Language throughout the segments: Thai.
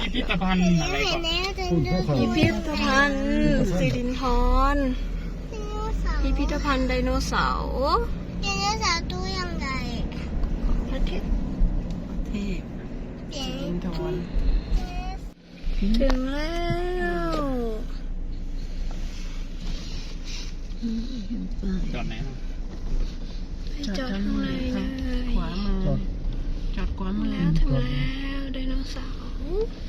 พิพิธภัณฑ์อะไรเห็ก่อนนแล้วจะคุณเลืพ่ออกเขาพิพิธภัณฑ์สิรินธรพิพิธภัณฑ์ไดโนเสาร์ไดโนเสาร์ตัวยังไงประเทศเทพเด็กสิรินธรถึงแล้วจอดไหนนะให้จอดข้างในเลยขวามือจอดจอดขวามือแล้วถึงแล้วไดโนเสาร์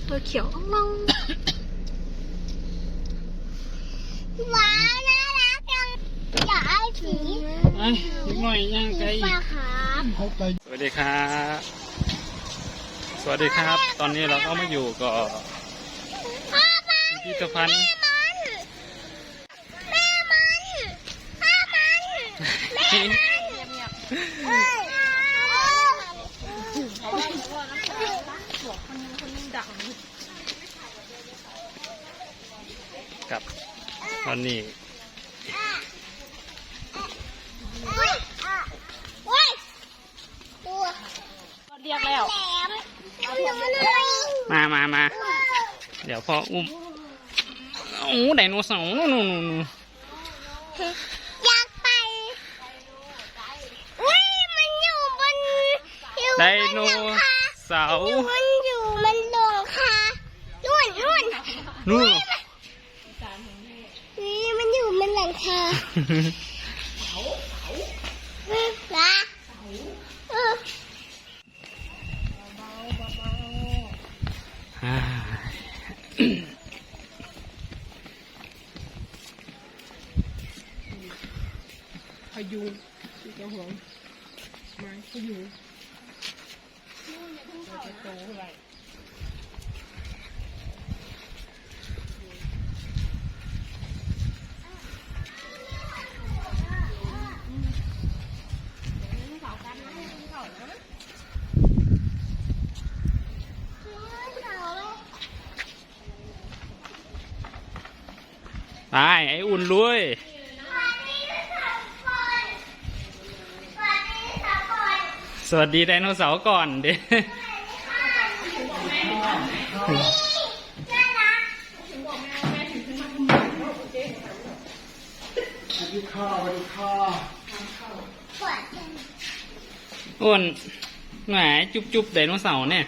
ตัวเขียวอ่องล่องว้าวน่ารักจังอยากไอ้ผีไอ้ยิงหน่อยย่างไกลปลาครับเขาไปสวัสดีครับ สวัสดีครับ ตอนนี้เราก็มาอยู่กับพ่อมันพิพิธภัณฑ์มันแม่มันพ่อมันแม่มันเอ้ย กับตอนนี้เอ้ยอะเว้ยตัวเรียกแล้วแหลมเอาหนูหน่อยมามามาเดี๋ยวพ่ออุ้มโอ้ไดโนเสาร์นู่นนู่นนู่นอยากไปอุ้ยมันอยู่บนอยู่บไดนโนหลังคาเสาร์อยู่มันอยู่มันลงค่ะนู่นนู่นนู่นนี่ มันหลังคานะเออ อ่า พยุงที่กระหัวไม้พยุงเราจะโตเท่าไหร่ ไปไอ้อุ่นลุยสวัสดีไดโนเสาร์ก่อนเด้สวัสดีค่ะสวัสดีค่ะอ้นแหมจุ๊บจุบไดโนเสาร์เนี่ย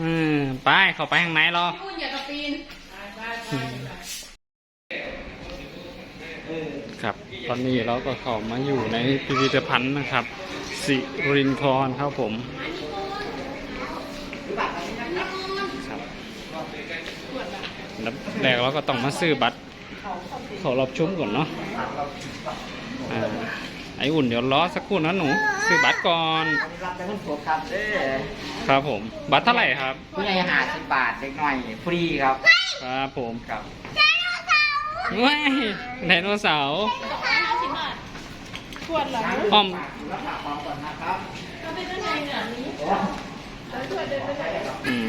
อืม ไป เข้าไปข้างในรอครับ ตอนนี้เราก็เข้ามาอยู่ในพิพิธภัณฑ์นะครับ สิรินทรครับผมครับแล้วแรกเราก็ต้องมาซื้อบัตรเขอรับชมก่อนเนาะอ่าไออุ่นเดี๋ยวรอสักครู่นะหนูซื้อบัตรก่อนรับได้คนผัวครับเด้อครับผม บัตรเท่าไหร่ครับ ผู้ใหญ่หาสิบบาทเด็กหน่อยฟรีครับ ครับผมครับ ว้ายไดโนเสาร์ขวดเหรออ้อมรับฝากความก่อนนะครับอืม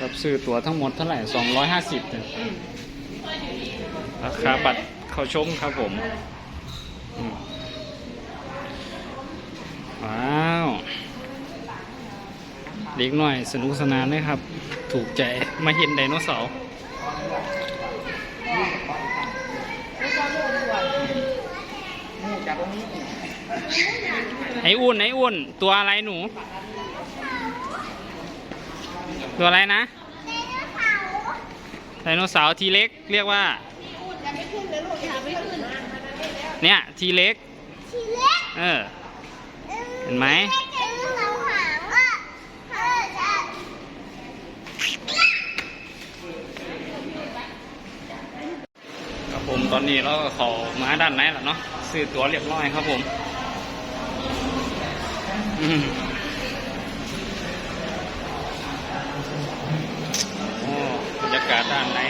รับซื้อตั๋วทั้งหมดเท่าไหร่ 250เนี่ยราคาบัตรเข้าชมครับผมอืมว้าวเด็กหน่อยสนุกสนานเลยครับ ถูกใจมาเห็นไดโนเสาร์ ไอ้อุ่นไอ้อุ่น ตัวอะไรหนู ตัวอะไรนะไดโนเสาร์ทีเล็กเรียกว่า เนี่ยทีเล็กเออ เห็นไหมกจะลูกเราหางอะเออจะครับผมตอนนี้เราก็ขามาด้านในล้วเนาะ ซื้อตั๋วเรียบร้อยครับผมอืมโอ้บรรยากาศด้านใน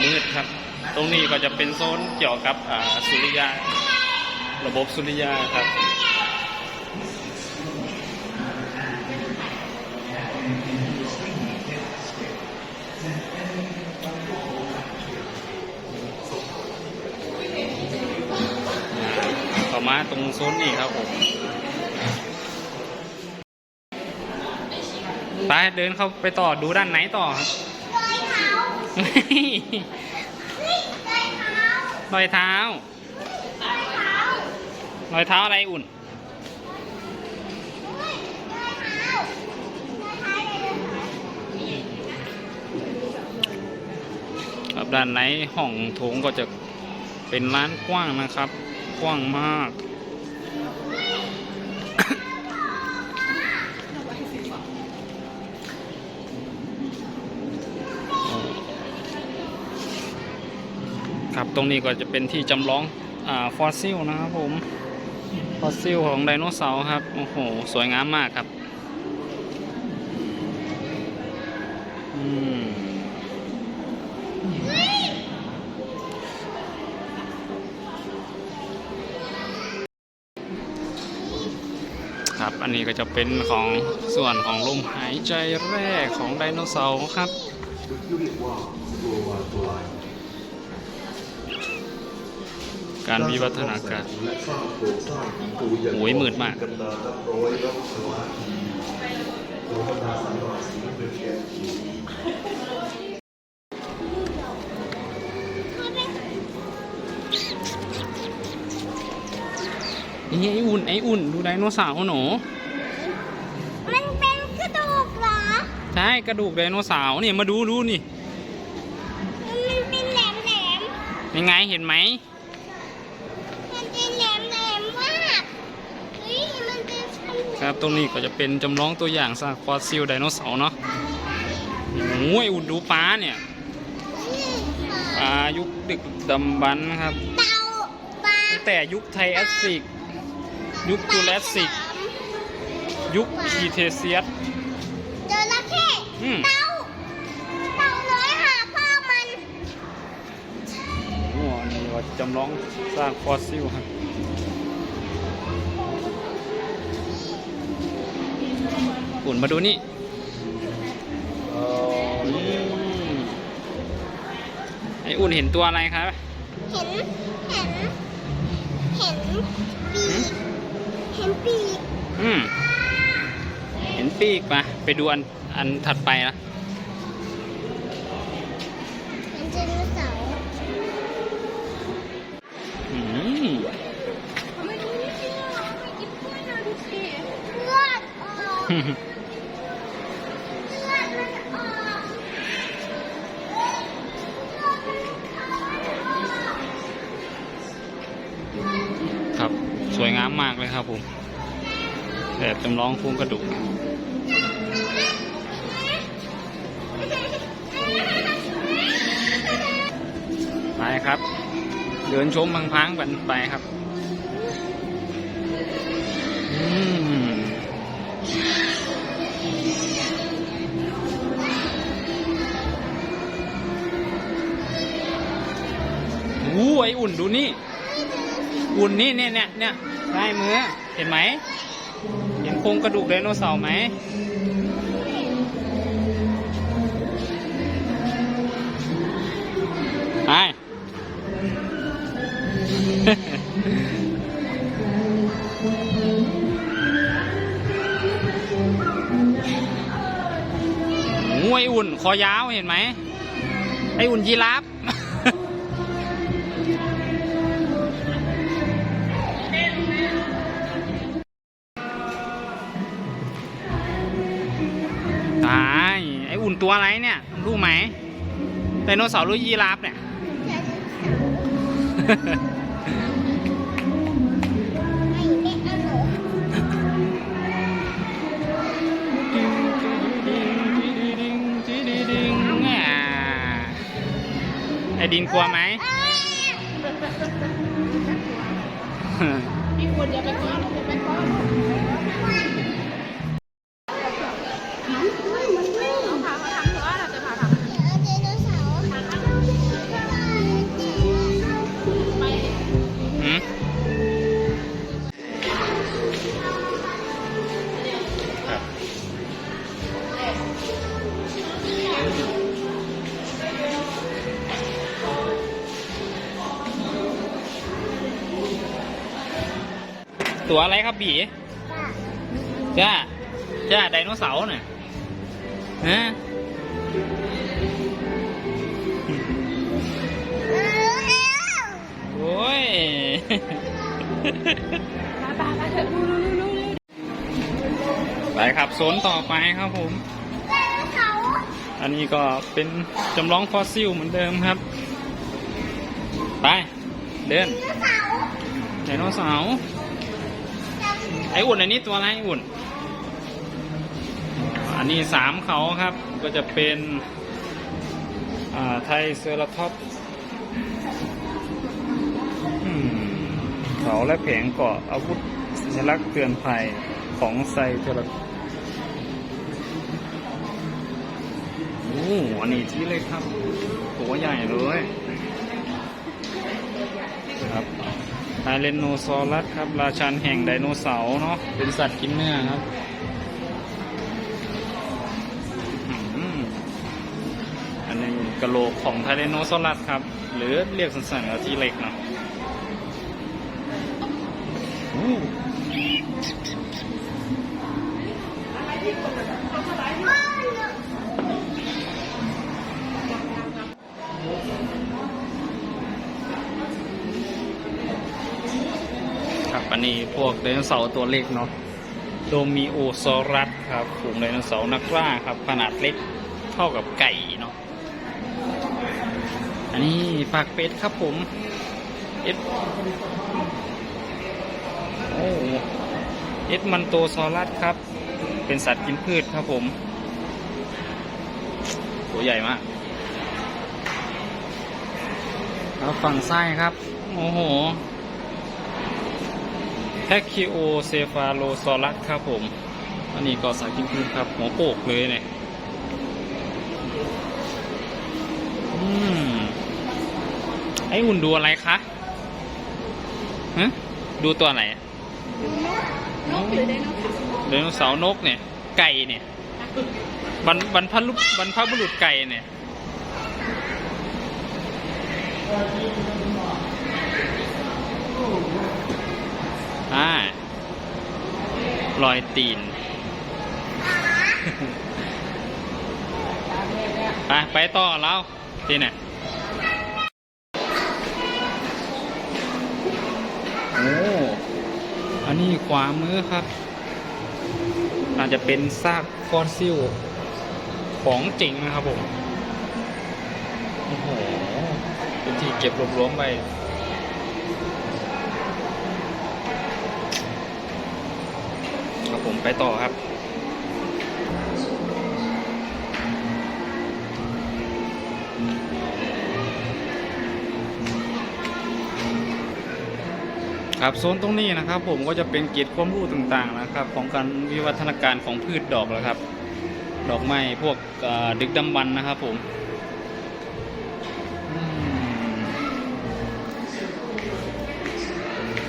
มืดครับ ตรงนี้ก็จะเป็นโซนเกี่ยวกับอสุริยาระบบสุริยาครับ ตรงโซนนี้ครับผมไปเดินเข้าไปต่อดูด้านไหนต่อครับรอยเท้าเฮ้ยรอยเท้ารอยเท้ารอยเท้ารอยเท้าอะไรอุ่นเฮ้ยรอยเท้ารอยเท้าอะไรเดินครับด้านในห้องโถงก็จะเป็นร้านกว้างนะครับ กว้างมาก ตรงนี้ก็จะเป็นที่จำลองอ่าฟอสซิลนะครับผมฟอสซิลของไดโนเสาร์ครับ โอ้โห สวยงามมากครับครับ อันนี้ก็จะเป็นของส่วนของลมหายใจแรกของไดโนเสาร์ครับ กว่าตัววาตัวลายการวิวัฒนาการและสร้างโครงสร้างของตัวอย่างโอ้ยมืดมากกันนานนับร้อยนับล้านปีของบรรดาสัตว์หลายสีเป็นแกนขีดนี่ไออุ่นไออุ่นดูไดโนเสาร์หนูมันเป็นกระดูกเหรอ ใช่กระดูกไดโนเสาร์เนี่ยมาดูดูนี่ มันเป็นแหลมแหลมยังไงเห็นไหม ๆมันเป็นแหลมแหลมๆมากเฮ้ยมันเป็น ชั้นครับ ตรงนี้ก็จะเป็นจำลองตัวอย่างซากฟอสซิลไดโนเสาร์เนาะโอ้ยอุ่นดูปลาเนี่ยปลายุคดึกดำบรรพ์ครับเต่าปลาตั้งแต่ยุคไทแอสซิก ยุคจูเลสสิก ยุคคีเทเซียสจระเข้อืม เต่าเต่าเลยหาพ่อมัน โอ้อันนี้ว่าจำลองสร้างฟอสซิลครับ อุ่นมาดูนี่อืมไออุ่นเห็นตัวอะไรครับ เห็น เห็น เห็นปีกเห็นปีกอืม เห็นปีกปะไปดูอันอันถัดไปนะเห็นไดโนเสาร์อืมไม่รู้นี่สิเราไปกินกล้วยนะดูสิเลือดออก วยงามมากเลยครับผมแบบจำลองโครงกระดูกไปครับ เดินชมพังๆกันไปครับอืมอู้ไออุ่นดูนี่ อุ่นนี่เนี่ยเนี่ยเนี่ยใช่มือเห็นไหมเห็นโครงกระดูกไดโนเสาร์ไหมไปโอ้ยอุ่น คอยาวเห็นไหมไออุ่นยีราฟ ตัวอะไรเนี่ยรู้ไหมไดโนเสาร์หรือยีราฟเนี่ยไม่เม็ดอร่อยไอดินกลัวไหมพี่ควรอย่าไปก้อนอย่าไปก้อน ตัวอะไรครับบีจ้าจ้าไดโนเสาร์เนี่ยฮะเออโอ้ยไปครับโซนต่อไปครับผม อันนี้ก็เป็นจำลองฟอสซิลเหมือนเดิมครับ ไป เดินไดโนเสาร์ ไออุ่นอันนี้ตัวอะไรไออุ่น อันนี้สามเขาครับ ก็จะเป็นอ่าไทยเซอร์ท็อปเขาและแผงเกาะอาวุธสัญลักษณ์เตือนภัยของไซเทอร์โอ้อันนี้ที่เลยครับ ตัวใหญ่เลย ครับ ไทเลนโนซอรัสครับ ราชันแห่งไดโนเสาร์เนาะเป็นสัตว์กินเนื้อครับอันนี้กระโหลกของไทเลนโนซอรัสครับ หรือเรียกสั้นๆว่าทีเล็กเนาะ อันนี้พวกไดโนเสาร์ตัวเล็กเนาะโดมิโอซอรัสครับฝูงไดโนเสาร์นักล่าครับ ขนาดเล็กเท่ากับไก่เนาะอันนี้ปากเป็ดครับผมเอ็ดโอ้เอ็ดมันโตซอรัสครับ เป็นสัตว์กินพืชครับผม ตัวใหญ่มากแล้วฝั่งซ้ายครับ โอ้โห แทคคิโอเซฟาโลซอรัสครับผม อันนี้ก็สัตว์กินพืชครับ หัวโปกเลยเนี่ยอืมไอ้อุ่นดูอะไรคะฮะดูตัวไหนนกหรือไดโนเสาร์ไดโนเสาร์นกเนี่ย ไก่เนี่ยบรรบรรพลุบรรพบุรุษไก่เนี่ย อ่ารอยตีน ไป ไปต่อแล้วที่ไหนโอ้อันนี้ขวามือครับอาจจะเป็นซากฟอสซิล ของจริงนะครับผมโอ้โหเป็นที่เก็บรวบรวมไป ครับผม ไปต่อครับครับโซนตรงนี้นะครับผมก็จะเป็นเกจความรู้ต่างๆนะครับ ของการวิวัฒนาการของพืชดอกแล้วครับ ดอกไม้พวกดึกดำบรรพ์นะครับผม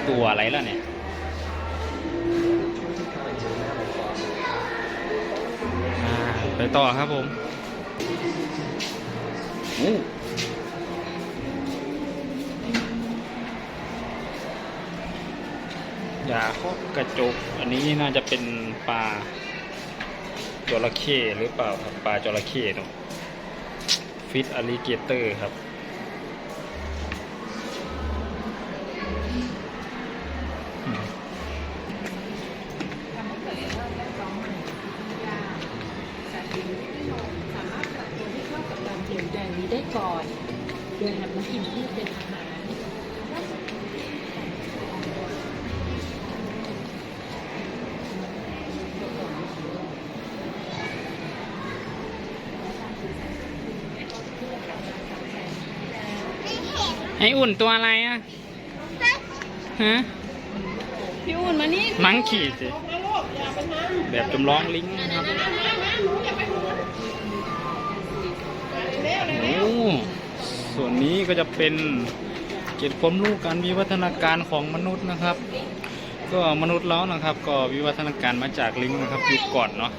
ตัวอะไรล่ะเนี่ย ต่อครับผมโอ้ยาครอบกระจก อันนี้น่าจะเป็นปลาจระเข้หรือเปล่าครับ ปลาจระเข้เนาะฟิตอลิเกเตอร์ครับ ออุ่นตัวอะไรอะฮะพี่อุ่นมานี่มังขี่สิแบบจำลองลิงนะครับโอ้ส่วนนี้ก็จะเป็นเก็บความรู้การวิวัฒนาการของมนุษย์นะครับ ก็มนุษย์แล้วนะครับ ก็วิวัฒนาการมาจากลิงนะครับยุคก่อนเนาะ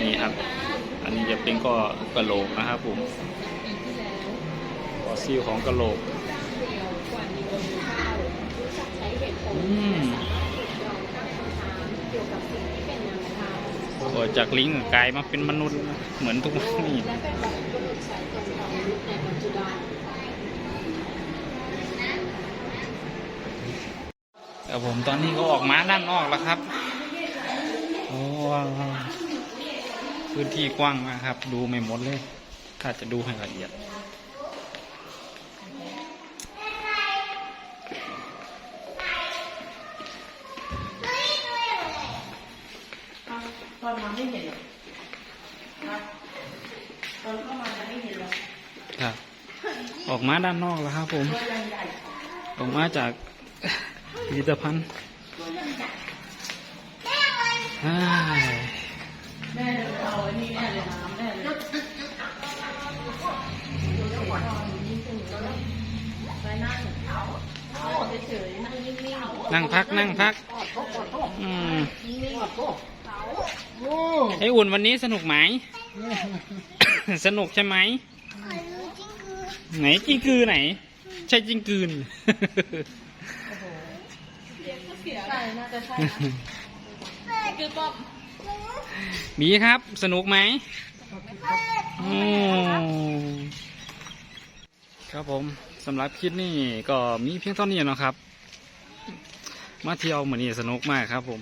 นี่ครับ อันนี้จะเป็นก็กระโหลกนะครับผมฟ อสซิลของกระโหลกอืมโอ้จากลิงก์กลายมาเป็นมนุษย์เหมือนทุกวันนี้และเป็นแบบกำหนดสายตรงของมนุษย์ในปัจจุบันแต่ผมตอนนี้ก็ออกมาด้านนอกแล้วครับ โอ้พื้นที่กว้างมากครับ ดูไม่หมดเลย ถ้าจะดูให้ละเอียด ตอนมาไม่เห็นหรอกตอนเข้ามาจะไม่เห็นหรอก ครับ ออกมาด้านนอกแล้วครับผม ออกมาจากพิพิธภัณฑ์นั่งพักนั่งพักไออุ่นวันนี้สนุกไหม สนุกใช่ไหม ไหนจิงกือไหน ใช่จิงกืนใช่น่าจะใช่คือป้อมมีครับ สนุกไหมโอ้ครับผมสำหรับคลิปนี้ก็มีเพียงเท่านี้นะครับ มาเที่ยวเหมือนนี้สนุกมากครับผม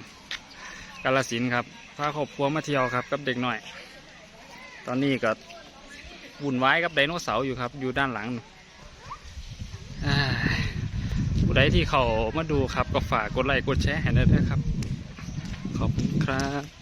กาลสินธุ์ครับพาครอบครัวมาเที่ยวครับ กับเด็กหน่อย ตอนนี้ก็ วุ่นวายกับไดโนเสาร์อยู่ครับ อยู่ด้านหลังอ่าผู้ใดที่เขามาดูครับก็ฝากกดไลค์กดแชร์ให้ด้วยนะครับ ขอบคุณครับ